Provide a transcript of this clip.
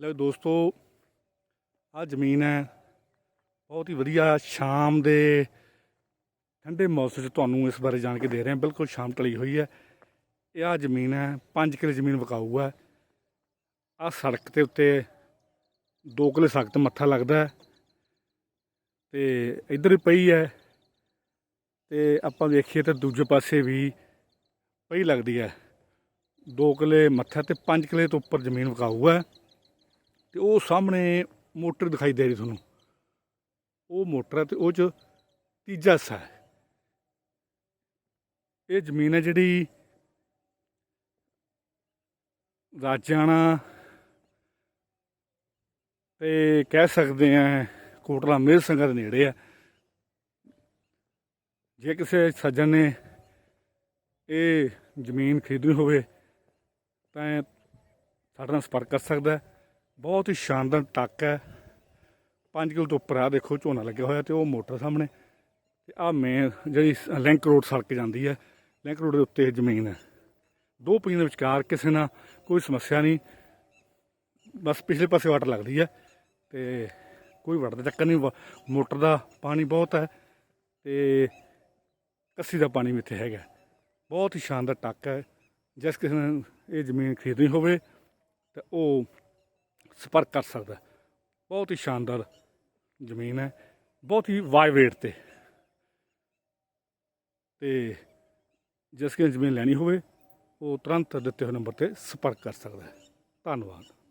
ਲਓ ਦੋਸਤੋ ਆ ਜ਼ਮੀਨ ਹੈ। ਬਹੁਤ ਹੀ ਵਧੀਆ ਸ਼ਾਮ ਦੇ ਠੰਡੇ ਮੌਸਮ 'ਚ ਤੁਹਾਨੂੰ ਇਸ ਬਾਰੇ ਜਾਣ ਕੇ ਦੇ ਰਹੇ ਹਾਂ। ਬਿਲਕੁਲ ਸ਼ਾਮ ਢਲੀ ਹੋਈ ਹੈ। ਇਹ ਆ ਜ਼ਮੀਨ ਹੈ 5 ਕਿੱਲੇ ਜ਼ਮੀਨ ਵਿਕਾਊ ਹੈ। ਆ ਸੜਕ ਦੇ ਉੱਤੇ 2 ਕਿੱਲੇ ਸਖ਼ਤ ਮੱਥਾ ਲੱਗਦਾ ਹੈ। ਤੇ ਇੱਧਰ ਵੀ ਪਈ ਹੈ। ਤੇ ਆਪਾਂ ਵੇਖੀਏ ਤਾਂ ਦੂਜੇ ਪਾਸੇ ਵੀ ਪਈ ਲੱਗਦੀ ਹੈ। 2 ਕਿੱਲੇ ਮੱਥਾ ਤੇ 5 ਕਿੱਲੇ ਤੋਂ ਉੱਪਰ ਜ਼ਮੀਨ ਵਿਕਾਊ ਹੈ। ਤੇ ਉਹ ਸਾਹਮਣੇ ਮੋਟਰ ਦਿਖਾਈ ਦੇ ਰਹੀ ਤੁਹਾਨੂੰ। ਉਹ ਮੋਟਰ ਹੈ ਤੇ ਉਹ ਚ ਤੀਜਾ ਹਿੱਸਾ ਹੈ। ਇਹ ਜ਼ਮੀਨ ਹੈ ਜਿਹੜੀ ਰਾਜਾਣਾ ਤੇ ਕਹਿ ਸਕਦੇ ਆ ਕੋਟਲਾ ਮੇਰ ਸਿੰਘਾਂ ਦੇ ਨੇੜੇ ਆ। ਜੇ ਕਿਸੇ ਸੱਜਣ ਨੇ ਇਹ ਜ਼ਮੀਨ ਖਰੀਦਣੀ ਹੋਵੇ ਤਾਂ ਸਾਡੇ ਨਾਲ ਸੰਪਰਕ ਕਰ ਸਕਦਾ ਹੈ। ਬਹੁਤ ਹੀ ਸ਼ਾਨਦਾਰ ਟੱਕ ਹੈ। 5 ਕਿਲੋ ਤੋਂ ਉੱਪਰ ਆ ਦੇਖੋ, ਝੋਨਾ ਲੱਗਿਆ ਹੋਇਆ ਤੇ ਉਹ ਮੋਟਰ ਸਾਹਮਣੇ। ਤੇ ਆ ਮੇਨ ਜਿਹੜੀ ਲਿੰਕ ਰੋਡ ਸੜਕ ਜਾਂਦੀ ਹੈ। ਲਿੰਕ ਰੋਡ ਦੇ ਉੱਤੇ ਇਹ ਜ਼ਮੀਨ ਹੈ। ਦੋ ਪੀਣ ਦੇ ਵਿਚਕਾਰ ਕਿਸੇ ਨਾਲ ਕੋਈ ਸਮੱਸਿਆ ਨਹੀਂ। ਬਸ ਪਿਛਲੇ ਪਾਸੇ ਵਾਟਰ ਲੱਗਦੀ ਹੈ ਤੇ ਕੋਈ ਵਾਟਰ ਦਾ ਚੱਕਰ ਨਹੀਂ। ਮੋਟਰ ਦਾ ਪਾਣੀ ਬਹੁਤ ਹੈ ਤੇ ਕੱਸੀ ਦਾ ਪਾਣੀ ਵੀ ਇੱਥੇ ਹੈਗਾ ਬਹੁਤ ਹੀ ਸ਼ਾਨਦਾਰ ਟੱਕ ਹੈ। ਜਿਸ ਕਿਸੇ ਨੇ ਇਹ ਜ਼ਮੀਨ ਖਰੀਦਣੀ ਹੋਵੇ ਤਾਂ ਉਹ ਸੰਪਰਕ ਕਰ ਸਕਦਾ। ਬਹੁਤ ਹੀ ਸ਼ਾਨਦਾਰ ਜ਼ਮੀਨ ਹੈ। ਬਹੁਤ ਹੀ ਵਾਈਡ ਰੇਟ ਤੇ। ਤੇ ਜਿਸ ਕਿਸੇ ਜ਼ਮੀਨ ਲੈਣੀ ਹੋਵੇ, ਉਹ ਤੁਰੰਤ ਦਿੱਤੇ ਹੋਏ ਨੰਬਰ ਤੇ ਸੰਪਰਕ ਕਰ ਸਕਦਾ ਹੈ। ਧੰਨਵਾਦ।